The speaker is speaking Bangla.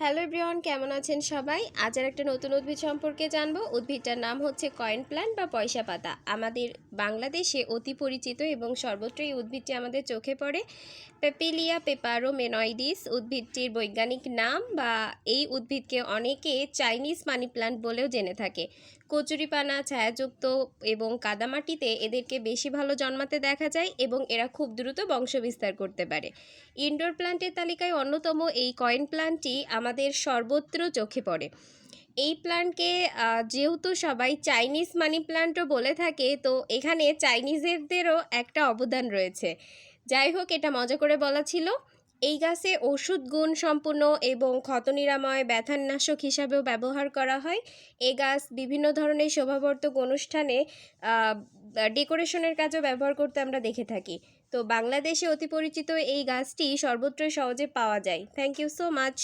হ্যালো এভরিওয়ান, কেমন আছেন সবাই? আজ আর একটা নতুন উদ্ভিদ সম্পর্কে জানব। উদ্ভিদটার নাম হচ্ছে কয়েন প্ল্যান্ট বা পয়সা পাতা। আমাদের বাংলাদেশে অতি পরিচিত এবং সর্বত্র এই উদ্ভিদটি আমাদের চোখে পড়ে। পেপিলিয়া পেপারো মেনয়েডিস উদ্ভিদটির বৈজ্ঞানিক নাম বা এই উদ্ভিদকে অনেকে চাইনিজ মানি প্ল্যান্ট বলেও জেনে থাকে। কচুরিপানা, ছায়াযুক্ত এবং কাদামাটিতে এদেরকে বেশি ভালো জন্মাতে দেখা যায় এবং এরা খুব দ্রুত বংশবিস্তার করতে পারে। ইনডোর প্ল্যান্টের তালিকায় অন্যতম এই কয়েন প্ল্যান্টটি আমাদের সর্বত্র চোখে পড়ে। এই প্ল্যান্টকে যেহেতু সবাই চাইনিজ মানি প্ল্যান্টও বলে থাকে, তো এখানে চাইনিজেরদেরও একটা অবদান রয়েছে। যাই হোক, এটা মজা করে বলা ছিল। এই গাছে ওষুধ গুণ সম্পূর্ণ এবং ক্ষত নিরাময় ব্যথানাশক হিসাবেও ব্যবহার করা হয়। এ গাছ বিভিন্ন ধরনের শোভাবর্ধক অনুষ্ঠানে ডেকোরেশনের কাজেও ব্যবহার করতে আমরা দেখে থাকি। তো বাংলাদেশে অতি পরিচিত এই গাছটি সর্বত্র সহজে পাওয়া যায়। Thank you so much